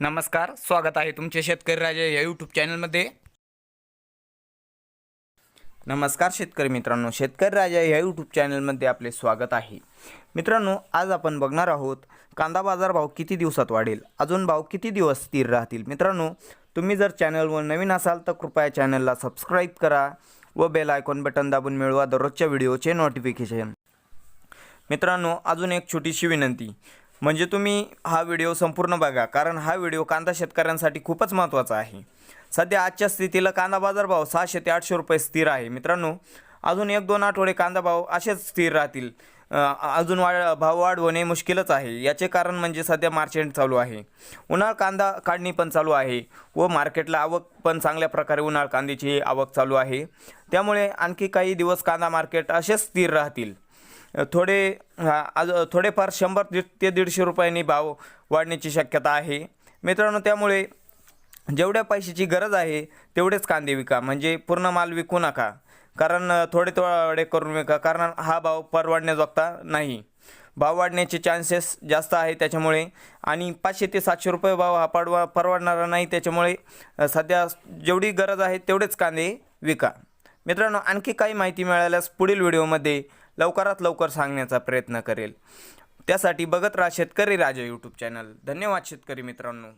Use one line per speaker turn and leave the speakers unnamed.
नमस्कार स्वागत आहे तुमचे शेतकरी राजा या यूट्यूब चॅनलमध्ये नमस्कार शेतकरी मित्रांनो शेतकरी राजा या यूट्यूब चॅनलमध्ये आपले स्वागत आहे. मित्रांनो आज आपण बघणार आहोत कांदा बाजार भाव किती दिवसात वाढेल? अजून भाव किती दिवस स्थिर राहतील? मित्रांनो तुम्ही जर चॅनलवर नवीन असाल तर कृपया चॅनलला सबस्क्राईब करा व बेल आयकॉन बटन दाबून मिळवा. दररोजच्या व्हिडिओचे नोटिफिकेशन मित्रांनो अजून एक छोटीशी विनंती. म्हणजे तुम्ही हा व्हिडिओ संपूर्ण बघा कारण हा व्हिडिओ कांदा शेतकऱ्यांसाठी खूपच महत्त्वाचा आहे. सध्या आजच्या स्थितीला कांदा बाजारभाव सहाशे ते आठशे रुपये स्थिर आहे. मित्रांनो अजून एक दोन आठवडे कांदा भाव असेच स्थिर राहतील. अजून वाढ भाव वाढ होणे मुश्किलच आहे. याचे कारण म्हणजे सध्या मार्चेंट चालू आहे. उन्हाळ कांदा काढणी पण चालू आहे व मार्केटला आवक पण चांगल्या प्रकारे उन्हाळ कांद्याची आवक चालू आहे. त्यामुळे आणखी काही दिवस कांदा मार्केट असेच स्थिर राहतील. थोडे आज थोडेफार शंभर दीड ते दीडशे रुपयांनी भाव वाढण्याची शक्यता आहे. मित्रांनो त्यामुळे जेवढ्या पैशाची गरज आहे तेवढेच कांदे विका. म्हणजे पूर्ण माल विकू नका. कारण थोडे थोडे करून विका. कारण हा भाव परवडण्याजोगता नाही. भाव वाढण्याचे चान्सेस जास्त आहे त्याच्यामुळे. आणि पाचशे ते सातशे रुपये भाव हा पडवा परवडणारा नाही. त्याच्यामुळे सध्या जेवढी गरज आहे तेवढेच कांदे विका. मित्रांनो आणखी काही माहिती मिळाल्यास पुढील व्हिडिओमध्ये लवकरात लवकर सांगण्याचा प्रयत्न करेल. त्यासाठी बघत राहा शेतकरी राजा यूट्यूब चॅनल धन्यवाद शेतकरी मित्रांनो.